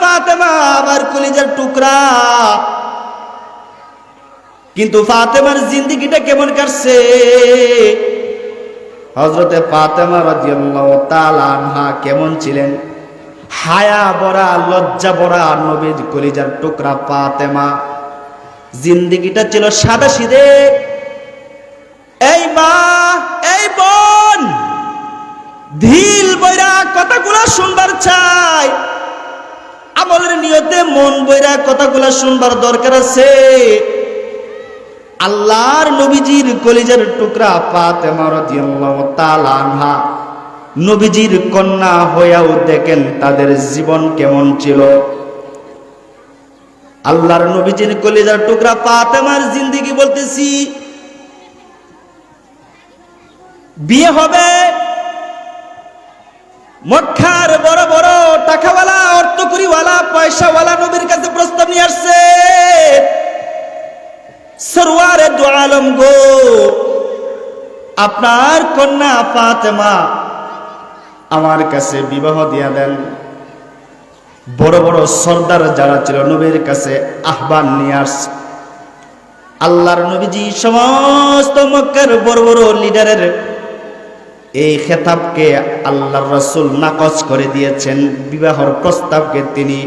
ফাতেমা কলিজার টুকরা। কিন্তু ফাতেমার জিন্দিগিটা কেমন কাটছে? হজরতে ফাতেমা কেমন ছিলেন? হায়া বরা লজ্জা বরা নবীর কলিজার টুকরা ফাতেমা। জিন্দিগিটা ছিল সাদা সিদে। এই মা ঢিল বইরা কথাগুলা শুনবার চাই। আমলের নিয়তে মন বইরা কথাগুলা শুনবার দরকার আছে। আল্লাহর নবীজির কলিজার টুকরা ফাতেমা রাদিয়াল্লাহু নবীজির কন্যা হয়েও দেখেন তাদের জীবন কেমন ছিল। আল্লাহর নবীজির কলিজার টুকরা ফাতেমার জিন্দেগি বলতেছি, বিয়ে হবে মক্কার বড় বড় টাকাওয়ালা অর্থকরিওয়ালা পয়সাওয়ালা নবীর কাছে প্রস্তাব নিয়ে আসছে। সরওয়ারে দু আলম গো, আপনার কন্যা ফাতেমা আমার কাছে বিবাহ দিয়া দেন। বড় বড় সর্দার যারা ছিল নবীর কাছে আহ্বান নিয়ে আসছে। আল্লাহর নবীজি সমস্ত মক্কার বড় বড় লিডারের এই খেতাবকে আল্লাহর রসুল নাকচ করে দিয়েছেন, বিবাহর প্রস্তাবকে তিনি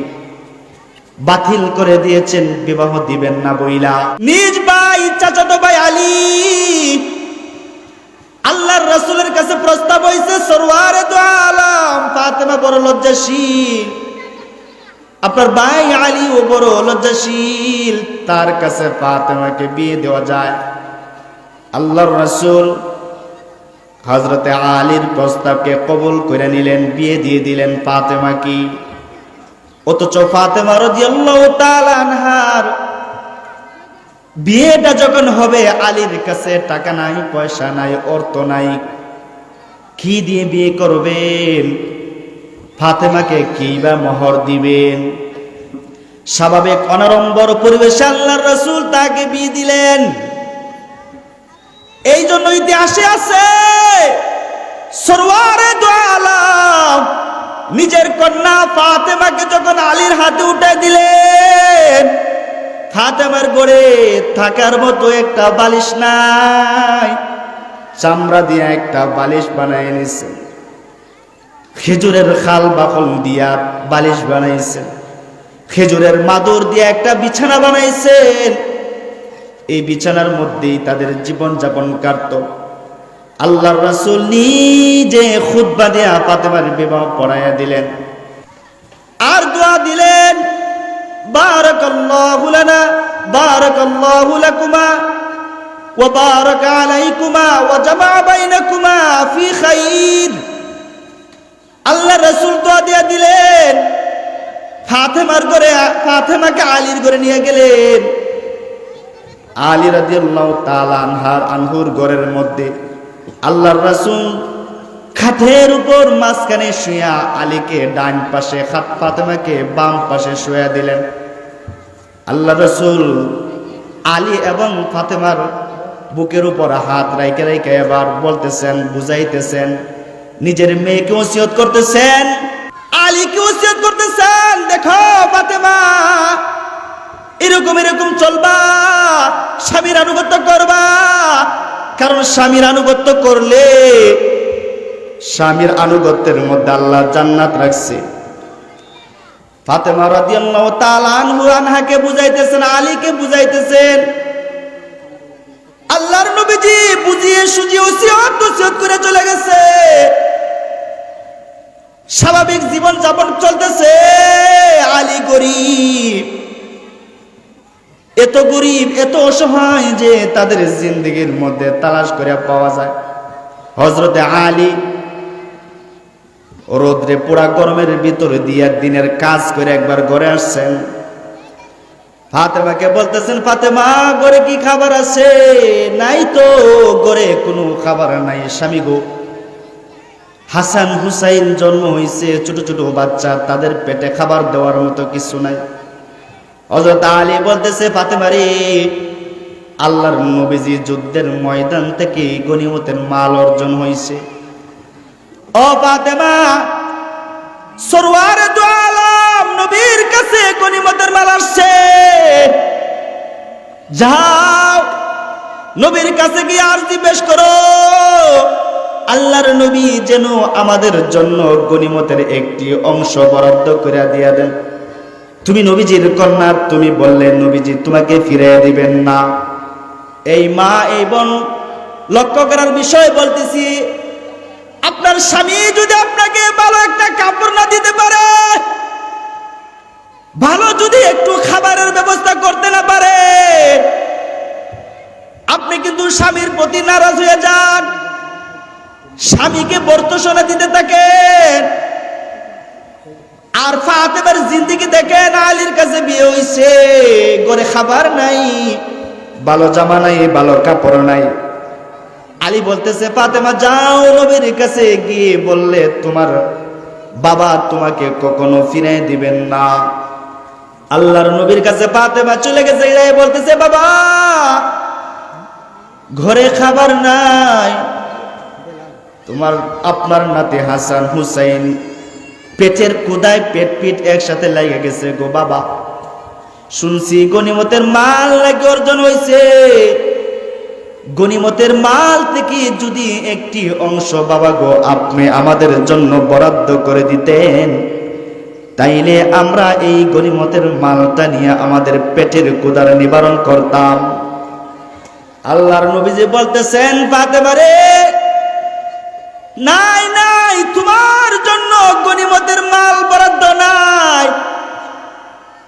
বাতিল করে দিয়েছেন, বিবাহ দিবেন না বইলা। নিজ ভাই, চাচাত ভাই আলী, আল্লাহর রসুলের কাছে প্রস্তাব হয়েছে সরওয়ারে দু আলম, ফাতেমা বড় লজ্জাশীল, আপনার ভাই আলী ও বড় লজ্জাশীল, তার কাছে ফাতেমাকে বিয়ে দেওয়া যায়। আল্লাহর রসুল হজরতে আলীর প্রস্তাবকে কবুল করে নিলেন, বিয়ে দিয়ে দিলেন ফাতেমা কি? অথচ ফাতেমা রাদিয়াল্লাহু আনহার বিয়েটা যখন হবে, আলীর কাছে টাকা নাই, পয়সা নাই, অর্থ নাই, কি দিয়ে বিয়ে করবেন? ফাতেমাকে কি বা মোহর দিবেন? স্বাভাবিক অনারম্বর পরিবেশে আল্লাহর রসুল তাকে বিয়ে দিলেন। এই জন্য ইতিহাসে আছে, সরওয়ারে দু আলম, নিজের কন্যা ফাতেমাকে যখন আলীর হাতে উঠে দিলেন, ফাতেমার গড়ে থাকার মতো একটা বালিশ নাই, চামড়া দিয়ে একটা বালিশ বানায় নিছে। খেজুরের খাল বাকল দিয়া বালিশ বানাইছেন খেজুরের মাদুর দিয়ে একটা বিছানা বানাইছেন। এই বিছানার মধ্যেই তাদের জীবন যাপন কাটত। আল্লাহর রাসূল নিজে খুতবা দিয়া ফাতেমার বিবাহ পড়াইয়া দিলেন। আর দোয়া দিলেন আল্লাহ রাসূল দোয়া দিয়া দিলেন, ফাতেমার ফাতেমাকে আলীর ঘরে নিয়ে গেলেন। আলী রাদিয়াল্লাহু তাআলা আনহার, আনহুর ঘরের মধ্যে আল্লাহর রাসূল খাটের উপর মাঝখানে শুয়া আলীকে ডান পাশে খাত ফাতেমাকে বাম পাশে শুয়া দিলেন। আল্লাহ রসুল আলী এবং ফাতেমার বুকের উপর হাত রাইকে রাইকে এবার বলতেছেন, বুঝাইতেছেন, নিজের মেয়েকে ওসিয়ত করতেছেন, আলীকে ওসিয়ত করতেছেন, দেখো ফাতেমা এরকম এরকম চলবা, স্বামীর আনুগত্য করবা। কারণ স্বামীর আনুগত্য করলে স্বামীর আনুগত্যের মধ্যে আল্লাহ জান্নাত রাখছে। ফাতেমা রাদিয়াল্লাহু তাআলা আনহু আনহাকে বুঝাইতেছেন, আলীকে বুঝাইতেছেন। আল্লাহর নবীজি বুঝিয়ে সুজিয়ে ওসিয়ত নসিহত করে চলে গেছে। স্বাভাবিক জীবন যাপন চলতেছে, আলী গরিব। এত গরিব, এত অসহায় যে তাদের জিন্দগির মধ্যে তালাশ করে পাওয়া যায়। হজরতে আলী রোদ্রে পোড়া গরমের ভিতরে দিয়ে দিনের কাজ করে একবার ঘরে আসছেন। ফাতেমাকে বলতেছেন, ফাতেমা, ঘরে কি খাবার আছে? নাই তো, ঘরে কোনো খাবার নাই, স্বামী গো। হাসান হুসাইন জন্ম হয়েছে ছোট ছোট বাচ্চা, তাদের পেটে খাবার দেওয়ার মতো কিছু নাই। হজরত আলী বলতেছে ফাতেমারে আল্লাহর নবীজি যুদ্ধের ময়দান থেকে গনিমতের মাল অর্জন হয়েছে ও ফাতেমা সরওয়ার আলম নবীর কাছে গনিমতের মাল আসছে। যাও, নবীর কাছে গিয়ে আরজি পেশ করো। আল্লাহর নবী যেন আমাদের জন্য গনিমতের একটি অংশ বরাদ্দ করে দিয়া দেন। তুমি নবীজির কন্যা তুমি বললে, নবীজি, তোমাকে ফিরে দিবেন না। এই মা, এই বোন, লক্ষ্য করার বিষয় বলতেছি, আপনার স্বামী যদি আপনাকে ভালো একটা কাপড় না দিতে পারে, ভালো যদি একটু খাবারের ব্যবস্থা করতে না পারে, আপনি কিন্তু স্বামীর প্রতি নারাজ হয়ে যান। স্বামীকে বর্তসনা দিতে থাকেন ফাতেমার জিন্দিগি দেখেন আলীর কাছে বিয়ে হইছে। ঘরে খাবার নাই, ভালো জামা নাই, ভালো কাপড় নাই। আলী বলতেছে, ফাতেমা, যাও নবীর কাছে গিয়ে বললে তোমার বাবা তোমাকে কখনো ফিরে দিবেন না। আল্লাহর নবীর কাছে ফাতেমা চলে গেছে বলতেছে, বাবা, ঘরে খাবার নাই। তোমার, আপনার নাতি হাসান হুসাইন পেটের কোদায় পেট পিট একসাথে লেগে গেছে গো বাবা। শুনছি গনিমতের মাল নাকি অর্জন হয়েছে গনিমতের মাল থেকে যদি একটি অংশ বাবা গো, আপনি আমাদের জন্য বরাদ্দ করে দিতেন, তাইলে আমরা এই গনিমতের মালটা নিয়ে আমাদের পেটের কুদার নিবারণ করতাম। আল্লাহর নবীজি বলতেছেন ফাতেমারে নাই নাই, তোমার জন্য গনিমতের মাল বরাদ্দ নাই।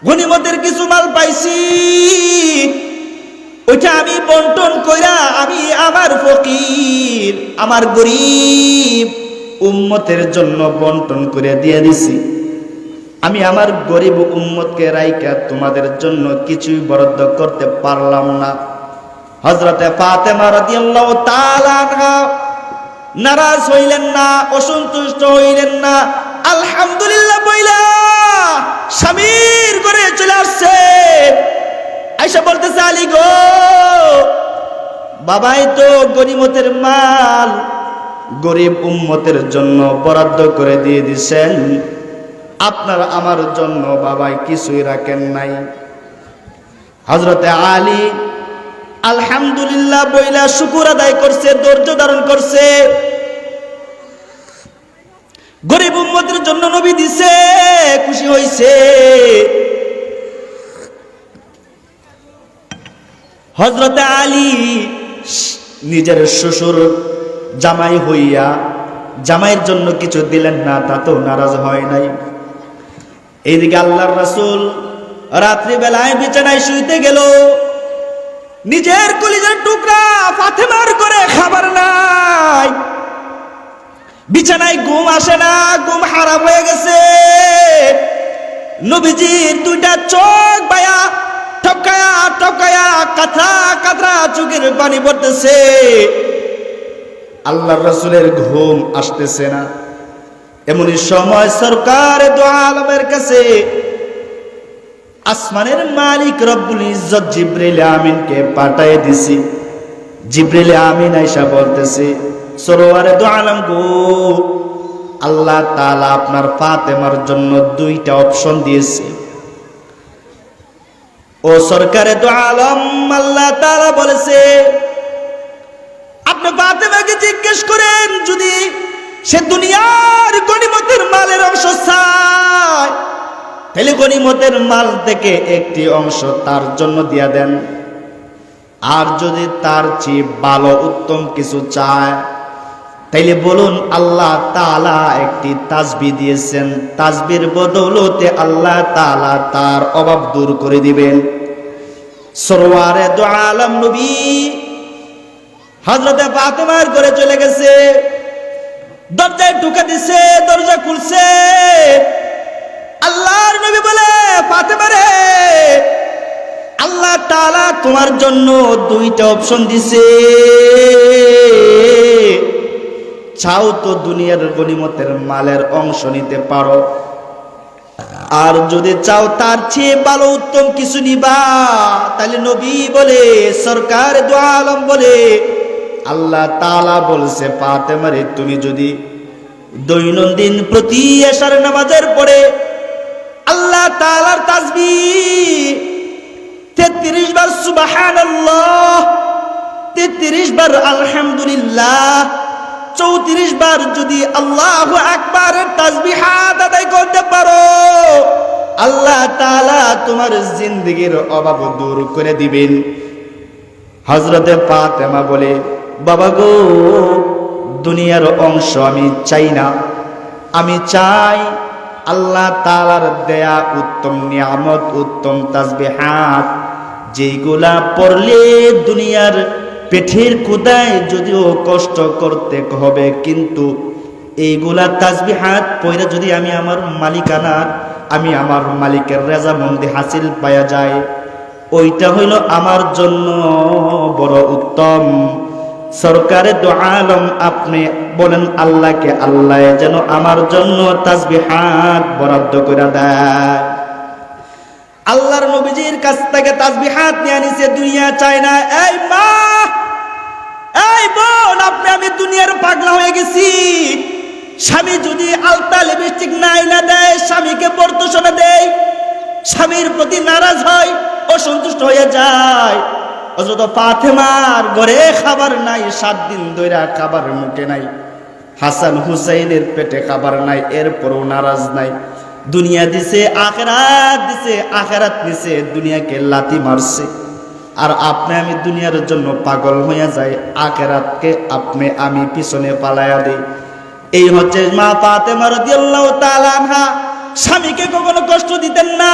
গনিমতের কিছু মাল পাইছি। ওইটা আমি বন্টন কইরা আমি আমার ফকির, আমার গরিব উম্মতের জন্য বন্টন করে দিয়ে দিছি। আমি আমার গরিব উম্মতকে রাইকা তোমাদের জন্য কিছুই বরাদ্দ করতে পারলাম না। হজরতে ফাতেমা রাদিয়াল্লাহু তাআলা নারাজ হইলেন না, অসন্তুষ্ট হইলেন না। আলহামদুলিল্লাহ বইলা, স্বামীর করে চলে আসছে। আইসা বলতেছে, আলী গো, বাবাই তো গরিমতের মাল, গরিব উম্মতের জন্য বরাদ্দ করে দিয়ে দিছেন। আপনার আমার জন্য বাবাই কিছুই রাখেন নাই। হজরতে আলী আলহামদুলিল্লাহ বইলা শুকুর আদায় করছে, ধৈর্য ধারণ করছে। গরিব উম্মতের জন্য নবী দিছে, খুশি হইছে। হজরতে আলী নিজের শ্বশুর জামাই হইয়া জামাইয়ের জন্য কিছু দিলেন না, তাতেও নারাজ হয় নাই। এইদিকে আল্লাহর রাসূল রাত্রিবেলায় বিছানায় শুইতে গেল। নিজের কলিজার টুকরা ফাতেমার করে খাবার নাই। বিছানায় ঘুম আসে না, ঘুম হারাম হয়ে গেছে। নবীজির দুইটা চোখ বায়া টপকায়া টপকায়া কাথা কাথা চোখের পানি পড়তেছে আল্লাহ রসুলের ঘুম আসতেছে না। এমনই সময় সরকার দো আলমের কাছে, আসমানের মালিক রব্বুল ইজ্জত জিব্রিল আমিনকে পাঠায় দিছি। জিব্রিল আমিন আইসা বলতেছে সরোয়ারে দো আলম গো। আল্লাহ তাআলা আপনার ফাতেমার জন্য দুইটা অপশন দিয়েছে। ও সরকারে দো আলম, আল্লাহ তাআলা বলেছে, আপনি ফাতেমাকে জিজ্ঞেস করেন, যদি সে দুনিয়ার গনিমতের মালের অংশ চায়, তাহলে গনিমতের মাল থেকে একটি অংশ তার জন্য দিয়া দেন। আর যদি তার চেয়ে ভালো, উত্তম কিছু চায় তাইলে বলুন, আল্লাহ তাআলা একটি তাজবি দিয়েছেন। তাজবির বদৌলতে আল্লাহ তাআলা তার অভাব দূর করে দিবেন। সরোয়ারে দু আলম নবী হজরতে ফাতেমার ঘরে চলে গেছে। দরজায় ঢুকে দিছে, দরজা খুলছে। আল্লাহর নবী বলে, ফাতেমা রে, আল্লাহ তাআলা তোমার জন্য দুইটা অপশন দিছে। চাও তো দুনিয়ার গনিমতের মালের অংশ নিতে পারো। আর যদি চাও তার চেয়ে ভালো উত্তম কিছু নিবা, তাহলে নবী বলে, সরকার দু আলম বলে, আল্লাহ তাআলা বলছে পাতে মারে তুমি যদি দৈনন্দিন প্রতি এশার নামাজের পরে আল্লাহ তালার তাজবি তেত্রিশ বার সুবহানাল্লাহ, তেত্রিশ বার আলহামদুলিল্লাহ চৌত্রিশ বার যদি আল্লাহ আকবারের তাসবিহাত আদায় করতে পারো, আল্লাহ তাআলা তোমার জিন্দগির অভাব দূর করে দিবেন। হজরতে পাতেমা বলে, বাবা গো, দুনিয়ার অংশ আমি চাই না। আমি চাই আল্লাহ তালার দেয়া উত্তম নিয়ামত, উত্তম তাসবিহাত। যেগুলা পড়লে দুনিয়ার পেটের কুদায় যদিও কষ্ট করতে হবে, কিন্তু এইগুলা তাসবিহাত পয়রা যদি আমি আমার মালিকানার আমি আমার মালিকের রেজামন্দি হাসিল পাওয়া যায় ওইটা হইল আমার জন্য বড় উত্তম। সরকারে তো আলম আপনি বলেন, আল্লাহকে আল্লাহ যেন আমার জন্য তাসবিহাত বরাদ্দ করে দেয়। আল্লাহর নবীজির কাছ থেকে তাসবিহাত নিয়ে নিছে দুনিয়া চায় না। এই মা! বোন আপনি, আমি দুনিয়ার পাগলা হয়ে গেছি। স্বামী যদি আলতা লিপস্টিক নাই না দেয়, স্বামীকে বর্তসনা দেয়, স্বামীর প্রতি নারাজ হয়, অসন্তুষ্ট হয়ে যায়। ফাতেমার ঘরে খাবার নাই, সাত দিন ধরে খাবার মুখে নাই। হাসান হুসাইনের পেটে খাবার নাই, এরপরও নারাজ নাই। দুনিয়া দিছে, আখেরাত দিছে আখেরাত দিছে দুনিয়াকে লাতি মারছে। আর আপনি আমি দুনিয়ার জন্য পাগল হইয়া যাই, আখেরাতকে আপনি আমি পিছনে পালাইয়া দিই। এই হচ্ছে মা পাতে মারতি তাআলা স্বামীকে কখনো কষ্ট দিতেন না।